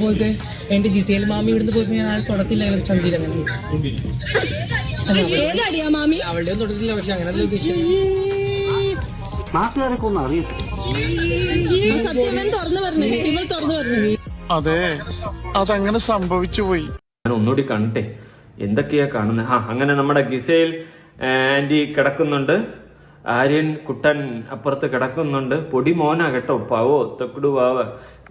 പോലത്തെ എന്റെ ജിസേൽ മാമി ഇവിടുന്ന് പോയപ്പോ ഞാൻ ആൾ തുടത്തില്ല അങ്ങനെ. ചന്തിയിൽ അങ്ങനെ മാമി? അവളുടെയും തൊടത്തില്ല പക്ഷെ അങ്ങനല്ല ഉദ്ദേശിച്ചത് നാട്ടുകാരൊക്കെ ഒന്നും അറിയട്ടെ സത്യമൻ തുറന്നു പറഞ്ഞു ഇവൾ തുറന്നു പറഞ്ഞു. അതെ അതങ്ങനെ സംഭവിച്ചു പോയി. ഞാൻ ഒന്നുകൂടി കണ്ടേ എന്തൊക്കെയാ കാണുന്നത് ആ അങ്ങനെ നമ്മുടെ ഗിസേൽ ആന്റി കിടക്കുന്നുണ്ട്. ആര്യൻ കുട്ടൻ അപ്പുറത്ത് കിടക്കുന്നുണ്ട്. പൊടി മോനാ കേട്ടോ. പാവോ തൊക്കിടു പാവ.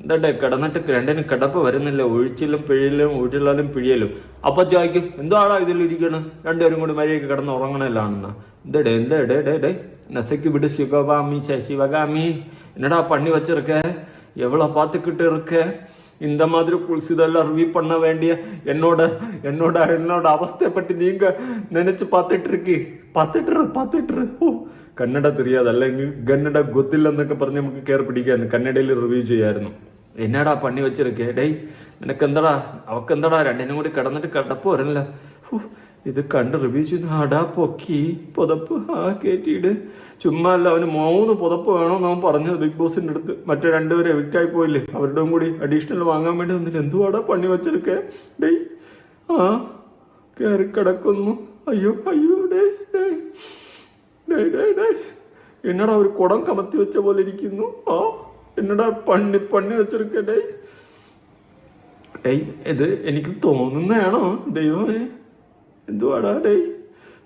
എന്താട്ടെ കിടന്നിട്ട് രണ്ടിനും കിടപ്പ് വരുന്നില്ല. ഒഴിച്ചിലും പിഴയിലും ഉരുളലും പിഴിയലും. അപ്പൊ ചോദിക്കും എന്താടാ ഇതിലിരിക്കണ് രണ്ടുപേരും കൂടി മര്യാദയ്ക്ക് കിടന്ന് ഉറങ്ങണല്ലാണെന്ന എന്താ എന്താ ഇടേ ഇടേ ഇടേ നസയ്ക്ക് വിട് ശിവകാമി ശശിവകാമി. എന്നടാ പണി വെച്ചിരിക്കേ? എവളെ പാത്തുക്കിട്ട് ഇരിക്കേ இந்த மாதிரி புதுசுதெல்லாம் ரிவ்யூ பண்ண வேண்டிய என்னோட என்னோட என்னோட அவஸ்தையை பற்றி நீங்க நினைச்சு பார்த்துட்டு இருக்கி பார்த்துட்டு இரு பார்த்துட்டு இரு ഓ കന്നഡ தெரியாது അല്ലെങ്കിൽ കന്നഡ ഗൊത്തില്ലെന്നൊക്കെ പറഞ്ഞ് നമുക്ക് കയറി പിടിക്കായിരുന്നു കന്നഡയിൽ റിവ്യൂ ചെയ്യായിരുന്നു എന്നാടാ പണി വെച്ചിരിക്കേ ഡേയ് നിനക്ക് എന്താടാ അവക്ക് എന്താടാ രണ്ടിനും കൂടി കിടന്നിട്ട് കിടപ്പ് വരല്ല ഹൂ, ഇത് കണ്ട് റിവ്യൂ ചെയ്യുന്ന അടാ പൊക്കി. പുതപ്പ്. ആ കയറ്റിയിട്ട് ചുമ്മാ അല്ല അവന് മൂന്ന് പുതപ്പ് വേണമെന്ന് അവൻ പറഞ്ഞത് ബിഗ് ബോസിന്റെ അടുത്ത്. മറ്റേ രണ്ടുപേരും എവിക്റ്റ് ആയി പോയില്ലേ? അവരുടെയും കൂടി അഡീഷണൽ വാങ്ങാൻ വേണ്ടി വന്നില്ല? എന്തുവാടാ പണി വെച്ചെടുക്കേ? ഡേയ്. ആ കയറി കിടക്കുന്നു. അയ്യോ അയ്യോ ഡേ ഡേ ഡേ ഡേ ഡേ എന്നടാ ഒരു കുടം കമത്തി വെച്ച പോലെ ഇരിക്കുന്നു? ആ എന്നടാ പണ്ണി പണ്ണി വെച്ചെടുക്കേ ഡേ ഡേയ് ഇത് എനിക്ക് തോന്നുന്നതാണോ? ദൈവമേ. എന്തുവാടാ ഡേ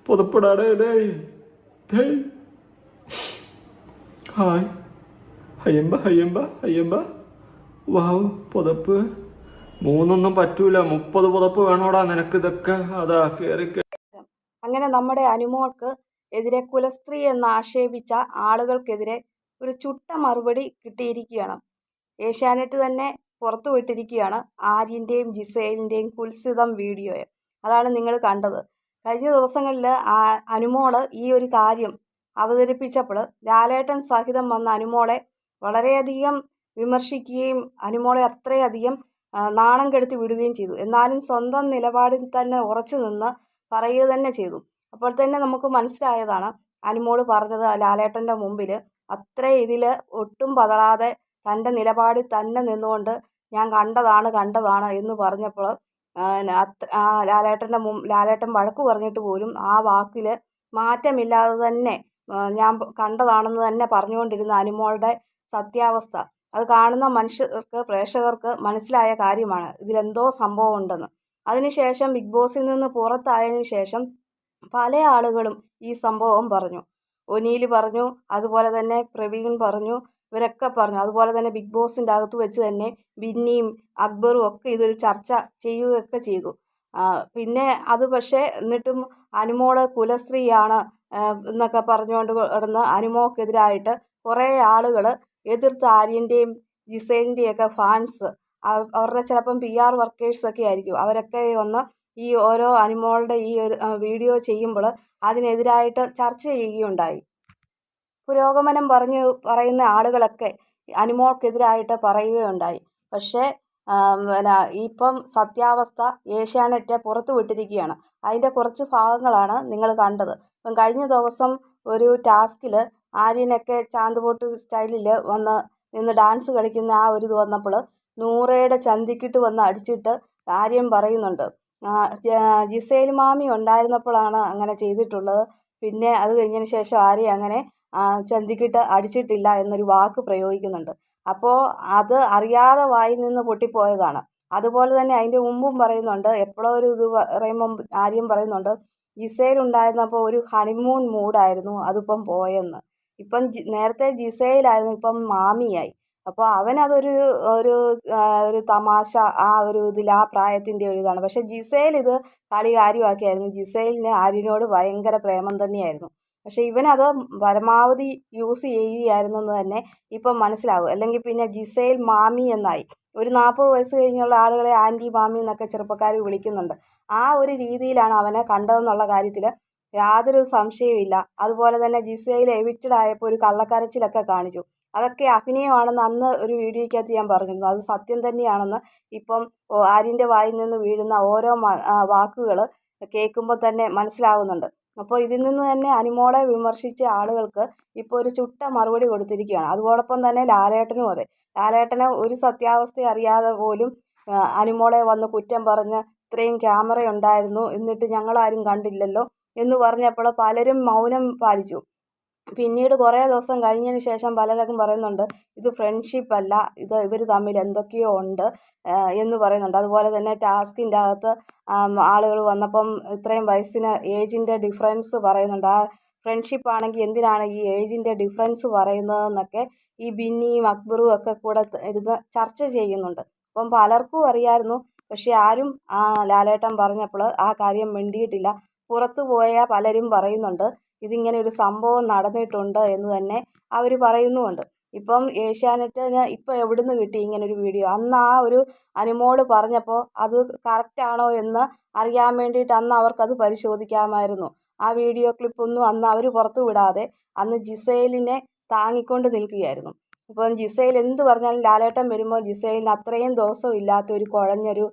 പുതപ്പെടാടേ ഡേ ഡേ ഹായ്. ഹയ്യമ്പ ഹയ്യമ്പ ഹയ്യമ്പ. വാവ് പുതപ്പ്. മൂന്നൊന്നും പറ്റൂല. മുപ്പത് പുതപ്പ് വേണോടാ നിനക്ക് ഇതൊക്കെ അതാ കേറി അങ്ങനെ നമ്മുടെ അനുമോൾക്ക് എതിരെ കുലസ്ത്രീ എന്ന് ആക്ഷേപിച്ച ആളുകൾക്കെതിരെ ഒരു ചുട്ട മറുപടി കിട്ടിയിരിക്കുകയാണ്. ഏഷ്യാനെറ്റ് തന്നെ പുറത്തുവിട്ടിരിക്കുകയാണ് ആര്യന്റെയും ജിസേലിന്റെയും കുൽസിതം വീഡിയോ അതാണ് നിങ്ങൾ കണ്ടത്. കഴിഞ്ഞ ദിവസങ്ങളിൽ അനുമോൾ ഈ ഒരു കാര്യം അവതരിപ്പിച്ചപ്പോൾ ലാലേട്ടൻ സഹിതം വന്ന അനുമോളെ വളരെയധികം വിമർശിക്കുകയും അനുമോളെ അത്രയധികം നാണം കെടുത്തി വിടുകയും ചെയ്തു. എന്നാലും സ്വന്തം നിലപാടിൽ തന്നെ ഉറച്ചു നിന്ന് പറയുക തന്നെ ചെയ്തു. അപ്പോൾ തന്നെ നമുക്ക് മനസ്സിലായതാണ് അനുമോൾ പറഞ്ഞത് ലാലേട്ടന്റെ മുമ്പിൽ അത്ര ഇതിൽ ഒട്ടും പതറാതെ തന്റെ നിലപാടിൽ തന്നെ നിന്നുകൊണ്ട് ഞാൻ കണ്ടതാണ് കണ്ടതാണ് എന്ന് പറഞ്ഞപ്പോൾ ആ ലാലേട്ടന്റെ മു ലാലേട്ടൻ വഴക്ക് പറഞ്ഞിട്ട് പോലും ആ വാക്കിൽ മാറ്റമില്ലാതെ തന്നെ ഞാൻ കണ്ടതാണെന്ന് തന്നെ പറഞ്ഞുകൊണ്ടിരുന്ന അനുമോളുടെ സത്യാവസ്ഥ. അത് കാണുന്ന മനുഷ്യർക്ക് പ്രേക്ഷകർക്ക് മനസ്സിലായ കാര്യമാണ്. ഇതിലെന്തോ സംഭവം ഉണ്ടെന്ന് അതിനുശേഷം ബിഗ് ബോസിൽ നിന്ന് പുറത്തായതിനു ശേഷം പല ആളുകളും ഈ സംഭവം പറഞ്ഞു. ഒനീൽ പറഞ്ഞു അതുപോലെ തന്നെ പ്രവീൺ പറഞ്ഞു ഇവരൊക്കെ പറഞ്ഞു. അതുപോലെ തന്നെ ബിഗ് ബോസിന്റെ അകത്ത് വെച്ച് തന്നെ ബിന്നിയും അക്ബറും ഒക്കെ ഇതൊരു ചർച്ച ചെയ്യുകയൊക്കെ ചെയ്തു. പിന്നെ അത് പക്ഷേ എന്നിട്ടും അനുമോൾ കുലസ്ത്രീയാണ് ആ, എന്നൊക്കെ പറഞ്ഞുകൊണ്ട് കിടന്ന് അനുമോക്കെതിരായിട്ട് കുറേ ആളുകൾ എതിർത്ത് ആര്യന്റെയും ജിസേലിന്റെയും ഒക്കെ ഫാൻസ് അവരുടെ ചിലപ്പം പി ആർ വർക്കേഴ്സൊക്കെ ആയിരിക്കും. അവരൊക്കെ വന്ന് ഈ ഓരോ അനുമോളുടെ ഈ ഒരു വീഡിയോ ചെയ്യുമ്പോൾ അതിനെതിരായിട്ട് ചർച്ച ചെയ്യുകയുണ്ടായി. പുരോഗമനം പറഞ്ഞു പറയുന്ന ആളുകളൊക്കെ അനുമോൾക്കെതിരായിട്ട് പറയുകയുണ്ടായി. പക്ഷേ പിന്നെ ഇപ്പം സത്യാവസ്ഥ ഏഷ്യാനെറ്റ് പുറത്തു വിട്ടിരിക്കുകയാണ്. അതിന്റെ കുറച്ച് ഭാഗങ്ങളാണ് നിങ്ങൾ കണ്ടത്. ഇപ്പം കഴിഞ്ഞ ദിവസം ഒരു ടാസ്കിൽ ആര്യനൊക്കെ ചാന്തുപോട്ട് സ്റ്റൈലിൽ വന്ന് നിന്ന് ഡാൻസ് കളിക്കുന്ന ആ ഒരു ഇത് വന്നപ്പോൾ നൂറയുടെ ചന്തിക്കിട്ട് വന്ന് അടിച്ചിട്ട് ആര്യൻ പറയുന്നുണ്ട്. ജിസേൽ മാമി ഉണ്ടായിരുന്നപ്പോഴാണ് അങ്ങനെ ചെയ്തിട്ടുള്ളത്. പിന്നെ അത് കഴിഞ്ഞതിന് ശേഷം ആര്യ അങ്ങനെ ചന്തിക്കിട്ട് അടിച്ചിട്ടില്ല എന്നൊരു വാക്ക് പ്രയോഗിക്കുന്നുണ്ട്. അപ്പോൾ അത് അറിയാതെ വായിൽ നിന്ന് പൊട്ടിപ്പോയതാണ്. അതുപോലെ തന്നെ അതിന്റെ മുമ്പും പറയുന്നുണ്ട് എപ്പോഴോ ഒരു ഇത് പറയുമ്പം ആര്യം പറയുന്നുണ്ട് ജിസേൽ ഉണ്ടായിരുന്നപ്പോൾ ഒരു ഹണിമൂൺ മൂഡായിരുന്നു അതിപ്പം പോയെന്ന്. ഇപ്പം നേരത്തെ ജിസയിലായിരുന്നു ഇപ്പം മാമിയായി. അപ്പോൾ അവനതൊരു ഒരു ഒരു തമാശ ആ ഒരു ഇതിൽ ആ പ്രായത്തിന്റെ ഒരു ഇതാണ്. പക്ഷേ ജിസയിൽ ഇത് കളി കാര്യമാക്കിയായിരുന്നു ജിസയിലിന് ആര്യനോട് ഭയങ്കര പ്രേമം തന്നെയായിരുന്നു. പക്ഷേ ഇവനത് പരമാവധി യൂസ് ചെയ്യുകയായിരുന്നു എന്ന് തന്നെ ഇപ്പം മനസ്സിലാവും. അല്ലെങ്കിൽ പിന്നെ ജിസേൽ മാമി എന്നായി. ഒരു നാൽപ്പത് വയസ്സ് കഴിഞ്ഞുള്ള ആളുകളെ ആന്റി മാമി എന്നൊക്കെ ചെറുപ്പക്കാർ വിളിക്കുന്നുണ്ട്. ആ ഒരു രീതിയിലാണ് അവനെ കണ്ടതെന്നുള്ള കാര്യത്തിൽ യാതൊരു സംശയവുമില്ല അതുപോലെ തന്നെ ജിസയിൽ എവിക്റ്റഡ് ആയപ്പോൾ ഒരു കള്ളക്കരച്ചിലൊക്കെ കാണിച്ചു. അതൊക്കെ അഭിനയമാണെന്ന് അന്ന് ഒരു വീഡിയോയ്ക്കകത്ത് ഞാൻ പറഞ്ഞിരുന്നു. അത് സത്യം തന്നെയാണെന്ന് ഇപ്പം ആര്യന്റെ വായിൽ നിന്ന് വീഴുന്ന ഓരോ വാക്കുകൾ കേൾക്കുമ്പോൾ തന്നെ മനസ്സിലാവുന്നുണ്ട്. അപ്പോൾ ഇതിൽ നിന്ന് തന്നെ അനിമോളെ വിമർശിച്ച ആളുകൾക്ക് ഇപ്പോൾ ഒരു ചുട്ട മറുപടി കൊടുത്തിരിക്കുകയാണ്. അതോടൊപ്പം തന്നെ ലാലേട്ടനും അതെ. ലാലേട്ടനെ ഒരു സത്യാവസ്ഥ അറിയാതെ പോലും അനിമോളെ വന്ന് കുറ്റം പറഞ്ഞ് ഇത്രയും ക്യാമറ ഉണ്ടായിരുന്നു. എന്നിട്ട് ഞങ്ങളാരും കണ്ടില്ലല്ലോ എന്ന് പറഞ്ഞപ്പോൾ പലരും മൗനം പാലിച്ചു. പിന്നീട് കുറേ ദിവസം കഴിഞ്ഞതിന് ശേഷം പലരും പറയുന്നുണ്ട് ഇത് ഫ്രണ്ട്ഷിപ്പ് അല്ല ഇത് ഇവർ തമ്മിൽ എന്തൊക്കെയോ ഉണ്ട് എന്ന് പറയുന്നുണ്ട്. അതുപോലെ തന്നെ ടാസ്കിന്റെ അകത്ത് ആളുകൾ വന്നപ്പം ഇത്രയും വയസ്സിന് ഏജിന്റെ ഡിഫറൻസ് പറയുന്നുണ്ട്. ആ ഫ്രണ്ട്ഷിപ്പ് ആണെങ്കിൽ എന്തിനാണ് ഈ ഏജിന്റെ ഡിഫറൻസ് പറയുന്നതെന്നൊക്കെ ഈ ബിന്നിയും അക്ബറും ഒക്കെ കൂടെ ഇരുന്ന് ചർച്ച ചെയ്യുന്നുണ്ട്. അപ്പം പലർക്കും അറിയാമായിരുന്നു പക്ഷെ ആരും ആ ലാലേട്ടൻ പറഞ്ഞപ്പോൾ ആ കാര്യം മിണ്ടിയിട്ടില്ല. പുറത്തു പോയ പലരും പറയുന്നുണ്ട് ഇതിങ്ങനെ ഒരു സംഭവം നടന്നിട്ടുണ്ട് എന്ന് തന്നെ അവർ പറയുന്നുമുണ്ട്. ഇപ്പം ഏഷ്യാനെറ്റിന് ഇപ്പം എവിടുന്ന് കിട്ടി ഇങ്ങനെ ഒരു വീഡിയോ? അന്ന് ആ ഒരു അനുമോൾ പറഞ്ഞപ്പോൾ അത് കറക്റ്റാണോ എന്ന് അറിയാൻ വേണ്ടിയിട്ട് അന്ന് അവർക്കത് പരിശോധിക്കാമായിരുന്നു. ആ വീഡിയോ ക്ലിപ്പൊന്നും അന്ന് അവർ പുറത്തു വിടാതെ അന്ന് ജിസേലിനെ താങ്ങിക്കൊണ്ട് നിൽക്കുകയായിരുന്നു. ഇപ്പം ജിസൈൽ എന്ത് പറഞ്ഞാലും ലാലേട്ടൻ വരുമ്പോൾ ജിസൈലിന് അത്രയും ദിവസം ഇല്ലാത്ത ഒരു കുഴഞ്ഞൊരു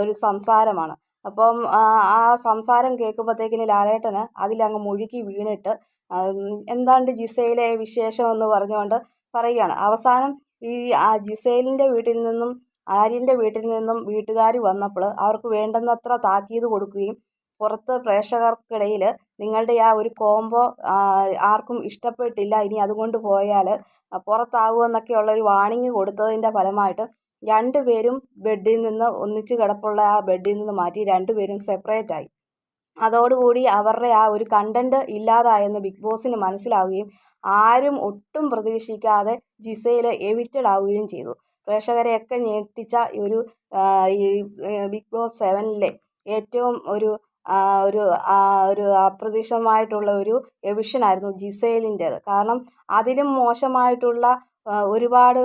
ഒരു സംസാരമാണ്. അപ്പം ആ സംസാരം കേൾക്കുമ്പോഴത്തേക്കിന് ലാലേട്ടന് അതിലങ്ങ് മുഴുകി വീണിട്ട് എന്താണ്ട് ജിസയിലെ വിശേഷം എന്ന് പറഞ്ഞുകൊണ്ട് പറയുകയാണ്. അവസാനം ഈ ആ ജിസേലിന്റെ വീട്ടിൽ നിന്നും ആര്യന്റെ വീട്ടിൽ നിന്നും വീട്ടുകാർ വന്നപ്പോൾ അവർക്ക് വേണ്ടുന്നത്ര താക്കീത് കൊടുക്കുകയും പുറത്ത് പ്രേക്ഷകർക്കിടയിൽ നിങ്ങളുടെ ആ ഒരു കോംബോ ആർക്കും ഇഷ്ടപ്പെട്ടില്ല ഇനി അതുകൊണ്ട് പോയാൽ പുറത്താകുമെന്നൊക്കെയുള്ള ഒരു വാണിംഗ് കൊടുത്തതിന്റെ ഫലമായിട്ട് രണ്ടുപേരും ബെഡിൽ നിന്ന് ഒന്നിച്ച് കിടപ്പുള്ള ആ ബെഡിൽ നിന്ന് മാറ്റി രണ്ടുപേരും സെപ്പറേറ്റ് ആയി. അതോടുകൂടി അവരുടെ ആ ഒരു കണ്ടന്റ് ഇല്ലാതായെന്ന് ബിഗ് ബോസിന് മനസ്സിലാവുകയും ആരും ഒട്ടും പ്രതീക്ഷിക്കാതെ ജിസയിൽ എവിറ്റഡ് ആവുകയും ചെയ്തു. പ്രേക്ഷകരെയൊക്കെ ഞെട്ടിച്ച ഒരു ഈ ബിഗ് ബോസ് സെവനിലെ ഏറ്റവും ഒരു ഒരു ഒരു അപ്രതീക്ഷിതമായിട്ടുള്ള ഒരു എവിഷനായിരുന്നു ജിസേലിന്റേത്. കാരണം അതിലും മോശമായിട്ടുള്ള ഒരുപാട്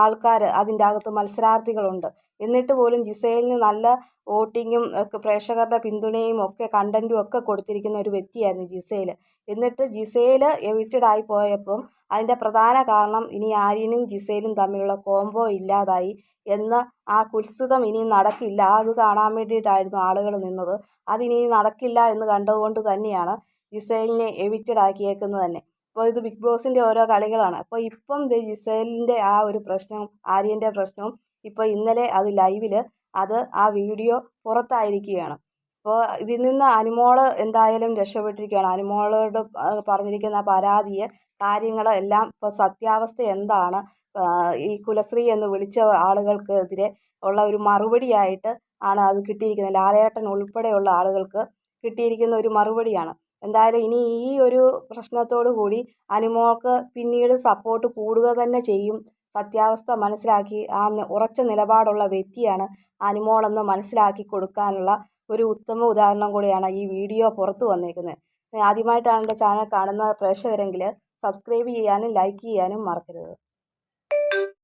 ആൾക്കാർ അതിന്റെ അകത്ത് മത്സരാർത്ഥികളുണ്ട്. എന്നിട്ട് പോലും ജിസേലിന് നല്ല വോട്ടിങ്ങും ഒക്കെ പ്രേക്ഷകരുടെ പിന്തുണയും ഒക്കെ കണ്ടന്റും ഒക്കെ കൊടുത്തിരിക്കുന്ന ഒരു വ്യക്തിയായിരുന്നു ജിസേൽ എന്നിട്ട് ജിസേൽ എവിക്റ്റഡ് ആയി പോയപ്പം അതിന്റെ പ്രധാന കാരണം ഇനി ആര്യനും ജിസേലും തമ്മിലുള്ള കോംബോ ഇല്ലാതായി എന്ന് ആ കുത്സിതം ഇനി നടക്കില്ല. അത് കാണാൻ വേണ്ടിയിട്ടായിരുന്നു ആളുകൾ നിന്നത്. അതിനി നടക്കില്ല എന്ന് കണ്ടതുകൊണ്ട് തന്നെയാണ് ജിസേലിനെ എവിറ്റഡ് ആക്കിയേക്കുന്നത് തന്നെ. അപ്പോൾ ഇത് ബിഗ് ബോസിന്റെ ഓരോ കളികളാണ്. അപ്പോൾ ഇപ്പം ദേ ജിസേലിന്റെ ആ ഒരു പ്രശ്നം ആര്യന്റെ പ്രശ്നവും ഇപ്പോൾ ഇന്നലെ അത് ലൈവിൽ അത് ആ വീഡിയോ പുറത്തായിരിക്കുകയാണ്. അപ്പോൾ ഇതിൽ നിന്ന് അനുമോൾ എന്തായാലും രക്ഷപ്പെട്ടിരിക്കുകയാണ്. അനുമോളോട് പറഞ്ഞിരിക്കുന്ന പരാതിയെ കാര്യങ്ങൾ എല്ലാം ഇപ്പോൾ സത്യാവസ്ഥ എന്താണ് ഈ കുലശ്രീ എന്ന് വിളിച്ച ആളുകൾക്കെതിരെ ഉള്ള ഒരു മറുപടിയായിട്ട് ആണ് അത് കിട്ടിയിരിക്കുന്നത്. ലാലേട്ടൻ ഉൾപ്പെടെയുള്ള ആളുകൾക്ക് കിട്ടിയിരിക്കുന്ന ഒരു മറുപടിയാണ്. എന്തായാലും ഇനി ഈ ഒരു പ്രശ്നത്തോടു കൂടി അനുമോൾക്ക് പിന്നീട് സപ്പോർട്ട് കൂടുക തന്നെ ചെയ്യും. സത്യാവസ്ഥ മനസ്സിലാക്കി ആ ഉറച്ച നിലപാടുള്ള വ്യക്തിയാണ് അനുമോളെന്ന് മനസ്സിലാക്കി കൊടുക്കാനുള്ള ഒരു ഉത്തമ ഉദാഹരണം കൂടിയാണ് ഈ വീഡിയോ പുറത്തു വന്നേക്കുന്നത്. ആദ്യമായിട്ടാണ് എന്റെ ചാനൽ കാണുന്ന പ്രേക്ഷകരെങ്കിൽ സബ്സ്ക്രൈബ് ചെയ്യാനും ലൈക്ക് ചെയ്യാനും മറക്കരുത്.